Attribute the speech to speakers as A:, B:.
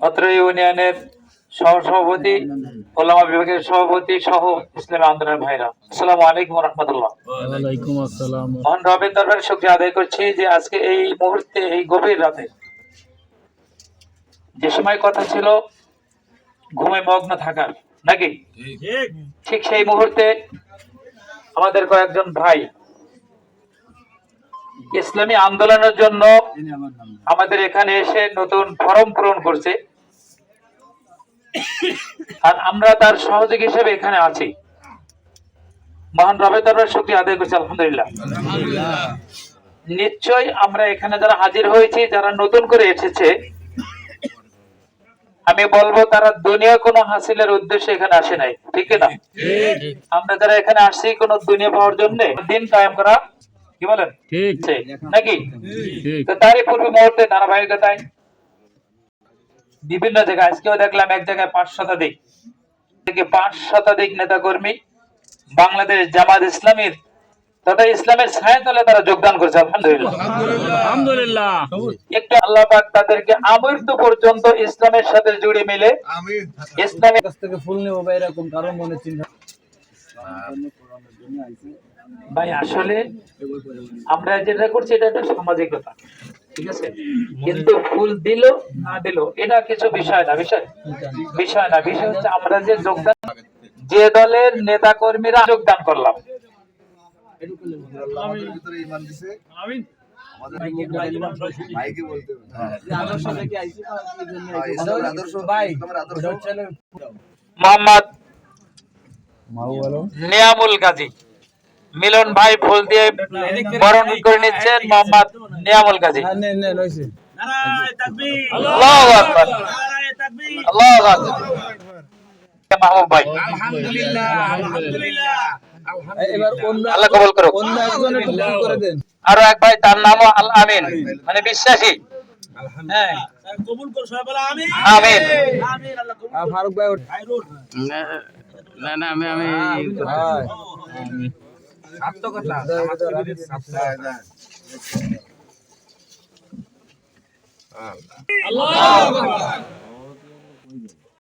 A: অত্র ইউনিয়নের সহসভাপতি ওলামা বিভাগের সভাপতি সহ ইসলামী আন্দোলনের ভাইরা। আসসালামু আলাইকুম রহমতুল্লাহ মহান রবের দরবারে শুক্রিয়া আদায় করছি যে আজকে এই মুহূর্তে এই গভীর রাতে যে সময় কথা ছিল ঘুমে মগ্ন থাকার নাকি? ঠিক সেই মুহূর্তে আমাদের কয়েকজন ভাই ইসলামী আন্দোলনের জন্য আমাদের এখানে এসে নতুন ফর্ম পূরণ করছে। আর আমরা তার সহযোগী হিসেবে এখানে আছি। মহান রবের দরবার শুক্রিয়া আদায় করছি আলহামদুলিল্লাহ। নিশ্চয় আমরা এখানে যারা হাজির হয়েছি যারা নতুন করে এসেছে আমি বলব তারা দুনিয়া কোনো হাসিলের উদ্দেশ্যে এখানে আসে নাই ঠিক না? আমরা যারা এখানে আসছি কোনো দুনিয়া পাওয়ার জন্য দিন কায়েম করা কি বলেন? নাকি? তো তারই পূর্বে মুহূর্তে ধারাবাহিকতায় বিভিন্ন জায়গায় আজকেও দেখলাম এক জায়গায় পাঁচ শতাধিক থেকে পাঁচ শতাধিক নেতা কর্মী বাংলাদেশ জামাত ইসলামীর তথা ইসলামের ছায়াতলে তারা যোগদান করেছে আলহামদুলিল্লাহ।
B: আলহামদুলিল্লাহ।
A: একটু আল্লাহ পাক তাদেরকে আমৃত্যু পর্যন্ত ইসলামের সাথে জুড়ে মিলে ইসলামের
C: কাছ থেকে ফুল নেব বা এরকম কারও মনে চিন্তা
A: ভাই আসলে আমরা যেটা করছি এটা একটা সামাজিকতা ঠিক আছে কিন্তু ফুল দিল না দিল এটা কিছু বিষয় না বিষয় বিষয় না বিষয় হচ্ছে আমরা যে যোগদান যে দলের নেতা কর্মীরা যোগদান করলাম মোহাম্মদ নিয়ামুল গাজী মিলন ভাই ফুল দিয়ে বরণ করে নিচ্ছেন মোহাম্মদ নিয়ামুল গাজী।
C: হ্যাঁ নেন নেন হইছে
A: আল্লাহু আকবার। আল্লাহু আকবার। মাহবুব ভাই। আল্লাহ কবুল করুক।
C: অন্য একজন একটু ফুল করে দেন।
A: আরও এক ভাই তার নামও আল আমিন। মানে বিশ্বাসী। হ্যাঁ আমিন।
C: ফারুক ভাই
B: না না আমি আমি
C: ভাই
B: আল্লাহ